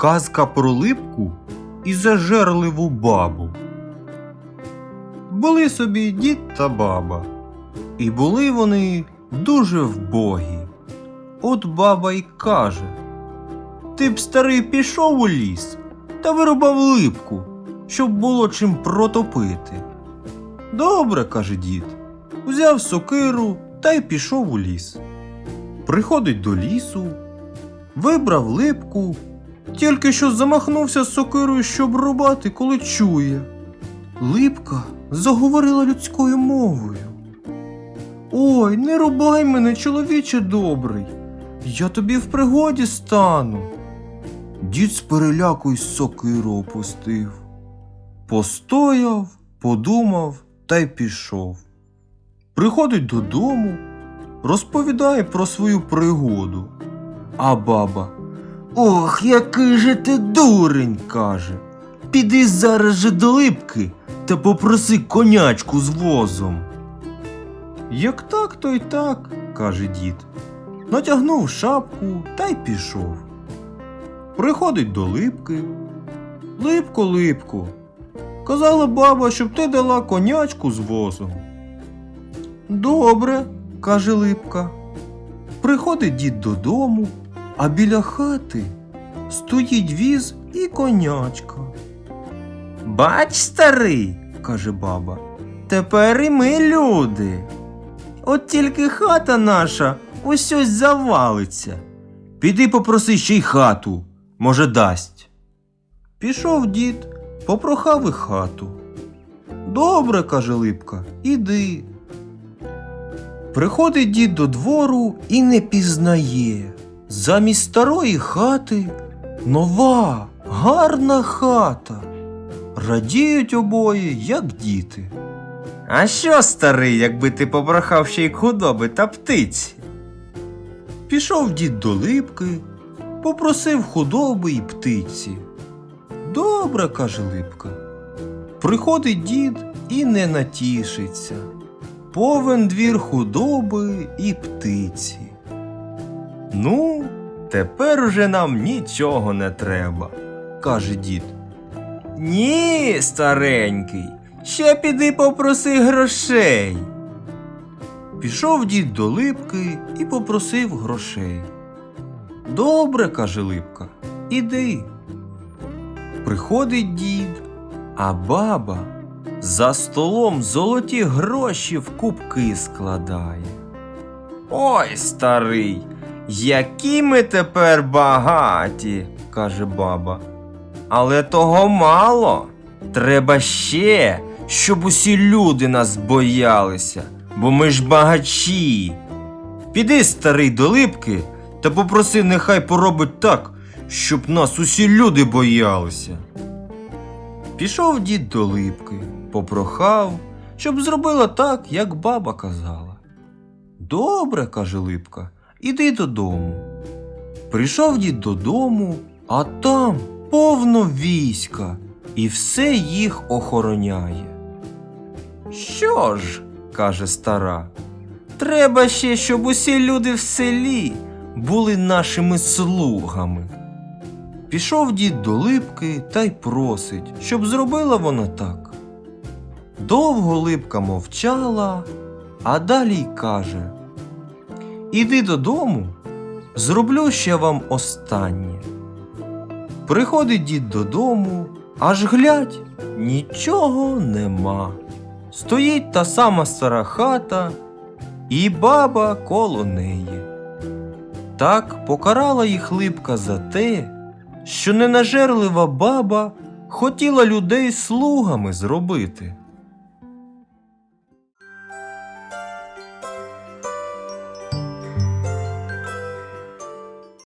Казка про липку і зажерливу бабу. Були собі дід та баба, і були вони дуже вбогі. От баба й каже: Ти б старий пішов у ліс та вирубав липку, щоб було чим протопити. Добре, каже дід, взяв сокиру та й пішов у ліс. Приходить до лісу, вибрав липку, тільки що замахнувся сокирою, щоб рубати, коли чує. Липка заговорила людською мовою. Ой, не рубай мене, чоловіче добрий. Я тобі в пригоді стану. Дід з переляку й сокиру опустив. Постояв, подумав та й пішов. Приходить додому, розповідає про свою пригоду. А баба. Ох, який же ти дурень, каже. Піди зараз же до липки та попроси конячку з возом. Як так, то й так, каже дід. Натягнув шапку та й пішов. Приходить до липки. Липко, липко. Казала баба, щоб ти дала конячку з возом. Добре, каже липка. Приходить дід додому, а біля хати стоїть віз і конячка. Бач, старий, каже баба, тепер і ми люди. От тільки хата наша ось ось завалиться. Піди попроси ще й хату, може, дасть. Пішов дід, попрохав і хату. Добре, каже Липка, іди. Приходить дід до двору і не пізнає. Замість старої хати нова, гарна хата. Радіють обоє, як діти. А що, старий, якби ти попрохав ще й худоби та птиці? Пішов дід до липки, попросив худоби й птиці. Добре, каже липка. Приходить дід і не натішиться. Повен двір худоби і птиці. Ну, тепер уже нам нічого не треба, каже дід. Ні, старенький, ще піди попроси грошей. Пішов дід до липки і попросив грошей. Добре, каже липка, іди. Приходить дід, а баба за столом золоті гроші в кубки складає. Ой, старий, які ми тепер багаті, каже баба. Але того мало. Треба ще, щоб усі люди нас боялися, бо ми ж багачі. Піди, старий, до липки та попроси, нехай поробить так, щоб нас усі люди боялися. Пішов дід до липки, попрохав, щоб зробила так, як баба казала. Добре, каже липка, іди додому. Прийшов дід додому, а там повно війська, і все їх охороняє. Що ж, каже стара, треба ще, щоб усі люди в селі були нашими слугами. Пішов дід до липки та й просить, щоб зробила вона так. Довго липка мовчала, а далі й каже: Іди додому, зроблю ще вам останнє. Приходить дід додому, аж глядь, нічого нема. Стоїть та сама стара хата, і баба коло неї. Так покарала їх липка за те, що ненажерлива баба хотіла людей слугами зробити.